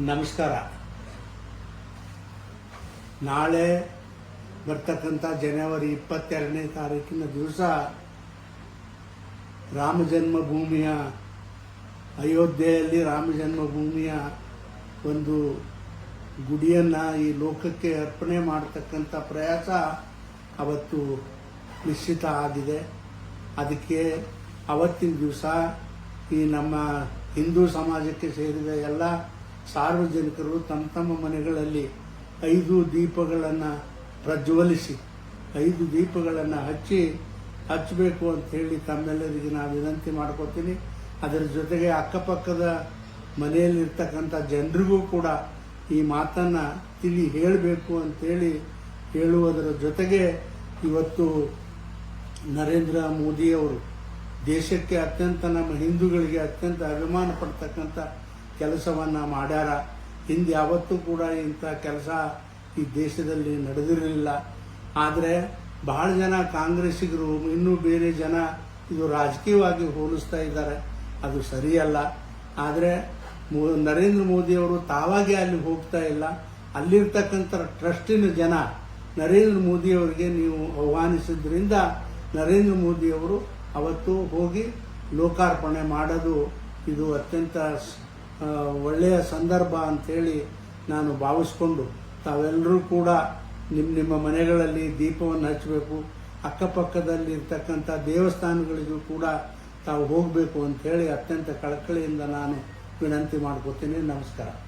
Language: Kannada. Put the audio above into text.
ನಮಸ್ಕಾರ. ನಾಳೆ ಬರ್ತಕ್ಕಂಥ ಜನವರಿ ಇಪ್ಪತ್ತೆರಡನೇ ತಾರೀಕಿನ ದಿವಸ ರಾಮ ಜನ್ಮಭೂಮಿಯ ಅಯೋಧ್ಯೆಯಲ್ಲಿ ರಾಮ ಜನ್ಮಭೂಮಿಯ ಒಂದು ಗುಡಿಯನ್ನು ಈ ಲೋಕಕ್ಕೆ ಅರ್ಪಣೆ ಮಾಡತಕ್ಕಂಥ ಪ್ರಯಾಸ ಅವತ್ತು ನಿಶ್ಚಿತ ಆಗಿದೆ. ಅದಕ್ಕೆ ಅವತ್ತಿನ ದಿವಸ ಈ ನಮ್ಮ ಹಿಂದೂ ಸಮಾಜಕ್ಕೆ ಸೇರಿದ ಎಲ್ಲ ಸಾರ್ವಜನಿಕರು ತಮ್ಮ ತಮ್ಮ ಮನೆಗಳಲ್ಲಿ ಐದು ದೀಪಗಳನ್ನು ಪ್ರಜ್ವಲಿಸಿ, ಐದು ದೀಪಗಳನ್ನು ಹಚ್ಚಿ, ಹಚ್ಚಬೇಕು ಅಂತ ಹೇಳಿ ತಮ್ಮೆಲ್ಲರಿಗೆ ನಾನು ವಿನಂತಿ ಮಾಡ್ಕೋತೀನಿ. ಅದರ ಜೊತೆಗೆ ಅಕ್ಕಪಕ್ಕದ ಮನೆಯಲ್ಲಿರ್ತಕ್ಕಂಥ ಜನರಿಗೂ ಕೂಡ ಈ ಮಾತನ್ನು ತಿಳಿ ಹೇಳಬೇಕು ಅಂತೇಳಿ ಹೇಳುವುದರ ಜೊತೆಗೆ ಇವತ್ತು ನರೇಂದ್ರ ಮೋದಿಯವರು ದೇಶಕ್ಕೆ ಅತ್ಯಂತ ನಮ್ಮ ಹಿಂದೂಗಳಿಗೆ ಅತ್ಯಂತ ಅಭಿಮಾನ ಪಡ್ತಕ್ಕಂಥ ಕೆಲಸವನ್ನ ಮಾಡ್ಯಾರ. ಹಿಂದೆ ಯಾವತ್ತೂ ಕೂಡ ಇಂಥ ಕೆಲಸ ಈ ದೇಶದಲ್ಲಿ ನಡೆದಿರಲಿಲ್ಲ. ಆದರೆ ಬಹಳ ಜನ ಕಾಂಗ್ರೆಸ್ಸಿಗರು, ಇನ್ನೂ ಬೇರೆ ಜನ ಇದು ರಾಜಕೀಯವಾಗಿ ಹೋಲಿಸ್ತಾ ಇದ್ದಾರೆ. ಅದು ಸರಿಯಲ್ಲ. ಆದರೆ ನರೇಂದ್ರ ಮೋದಿಯವರು ತಾವಾಗೆ ಅಲ್ಲಿ ಹೋಗ್ತಾ ಇಲ್ಲ. ಅಲ್ಲಿರ್ತಕ್ಕಂಥ ಟ್ರಸ್ಟಿನ ಜನ ನರೇಂದ್ರ ಮೋದಿಯವರಿಗೆ ನೀವು ಆಹ್ವಾನಿಸಿದ್ರಿಂದ ನರೇಂದ್ರ ಮೋದಿಯವರು ಅವತ್ತು ಹೋಗಿ ಲೋಕಾರ್ಪಣೆ ಮಾಡೋದು ಇದು ಅತ್ಯಂತ ಒಳ್ಳೆಯ ಸಂದರ್ಭ ಅಂಥೇಳಿ ನಾನು ಭಾವಿಸ್ಕೊಂಡು ತಾವೆಲ್ಲರೂ ಕೂಡ ನಿಮ್ಮ ನಿಮ್ಮ ಮನೆಗಳಲ್ಲಿ ದೀಪವನ್ನು ಹಚ್ಚಬೇಕು. ಅಕ್ಕಪಕ್ಕದಲ್ಲಿ ಇರ್ತಕ್ಕಂಥ ದೇವಸ್ಥಾನಗಳಿಗೂ ಕೂಡ ತಾವು ಹೋಗಬೇಕು ಅಂತ ಹೇಳಿ ಅತ್ಯಂತ ಕಳಕಳಿಯಿಂದ ನಾನು ವಿನಂತಿ ಮಾಡ್ಕೋತೀನಿ. ನಮಸ್ಕಾರ.